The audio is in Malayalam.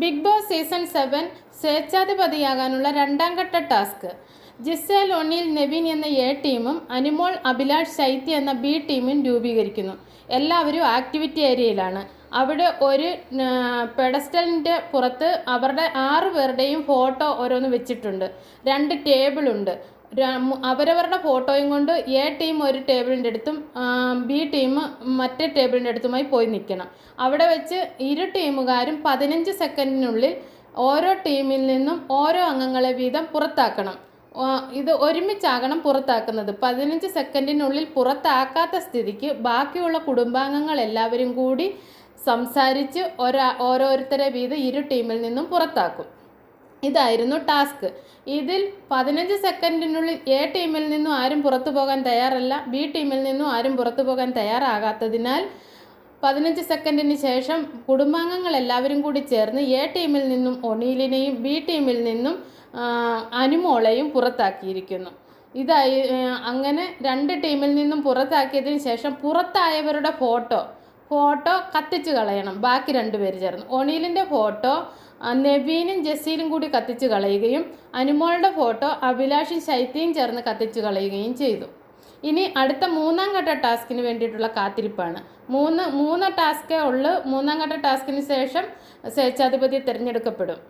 ബിഗ് ബോസ് സീസൺ സെവൻ സ്വേച്ഛാധിപതിയാകാനുള്ള രണ്ടാം ഘട്ട ടാസ്ക്. ജിസേൽ ഒണിയിൽ നെവിൻ എന്ന എ ടീമും അനുമോൾ അഭിലാഷ് ശൈത്യ എന്ന ബി ടീമും രൂപീകരിക്കുന്നു. എല്ലാവരും ആക്ടിവിറ്റി ഏരിയയിലാണ്. അവിടെ ഒരു പെഡസ്റ്റലിന്റെ പുറത്ത് അവരുടെ ആറ് പേരുടെയും ഫോട്ടോ ഓരോന്ന് വെച്ചിട്ടുണ്ട്. രണ്ട് ടേബിളുണ്ട്. അവരവരുടെ ഫോട്ടോയും കൊണ്ട് എ ടീം ഒരു ടേബിളിന്റെ അടുത്തും ബി ടീം മറ്റേ ടേബിളിന്റെ അടുത്തുമായി പോയി നിൽക്കണം. അവിടെ വെച്ച് ഇരു ടീമുകാരും പതിനഞ്ച് സെക്കൻഡിനുള്ളിൽ ഓരോ ടീമിൽ നിന്നും ഓരോ അംഗങ്ങളെ വീതം പുറത്താക്കണം. ഇത് ഒരുമിച്ചാകണം പുറത്താക്കുന്നത്. പതിനഞ്ച് സെക്കൻഡിനുള്ളിൽ പുറത്താക്കാത്ത സ്ഥിതിക്ക് ബാക്കിയുള്ള കുടുംബാംഗങ്ങൾ എല്ലാവരും കൂടി സംസാരിച്ച് ഒരാ ഓരോരുത്തരെ വീതം ഇരു ടീമിൽ നിന്നും പുറത്താക്കും. ഇതായിരുന്നു ടാസ്ക്. ഇതിൽ പതിനഞ്ച് സെക്കൻഡിനുള്ളിൽ എ ടീമിൽ നിന്നും ആരും പുറത്തു പോകാൻ തയ്യാറല്ല ബി ടീമിൽ നിന്നും ആരും പുറത്തു പോകാൻ തയ്യാറാകാത്തതിനാൽ പതിനഞ്ച് സെക്കൻഡിന് ശേഷം കുടുംബാംഗങ്ങൾ എല്ലാവരും കൂടി ചേർന്ന് എ ടീമിൽ നിന്നും ഒണീലിനെയും ബി ടീമിൽ നിന്നും അനുമോളെയും പുറത്താക്കിയിരിക്കുന്നു. ഇതായി അങ്ങനെ രണ്ട് ടീമിൽ നിന്നും പുറത്താക്കിയതിന് ശേഷം പുറത്തായവരുടെ ഫോട്ടോ ഫോട്ടോ കത്തിച്ച് കളയണം. ബാക്കി രണ്ടുപേര് ചേർന്ന്. ഒണീലിന്റെ ഫോട്ടോ നെവീനും ജസീലും കൂടി കത്തിച്ച് കളയുകയും അനുമോളുടെ ഫോട്ടോ അഭിലാഷും ശൈത്യയും ചേർന്ന് കത്തിച്ച് കളയുകയും ചെയ്തു. ഇനി അടുത്ത മൂന്നാം ഘട്ട ടാസ്കിന് വേണ്ടിയിട്ടുള്ള കാത്തിരിപ്പാണ്. മൂന്ന് മൂന്ന് ടാസ്കേ ഉള്ളൂ. മൂന്നാം ഘട്ട ടാസ്കിന് ശേഷം സ്വേച്ഛാധിപതി തിരഞ്ഞെടുക്കപ്പെടും.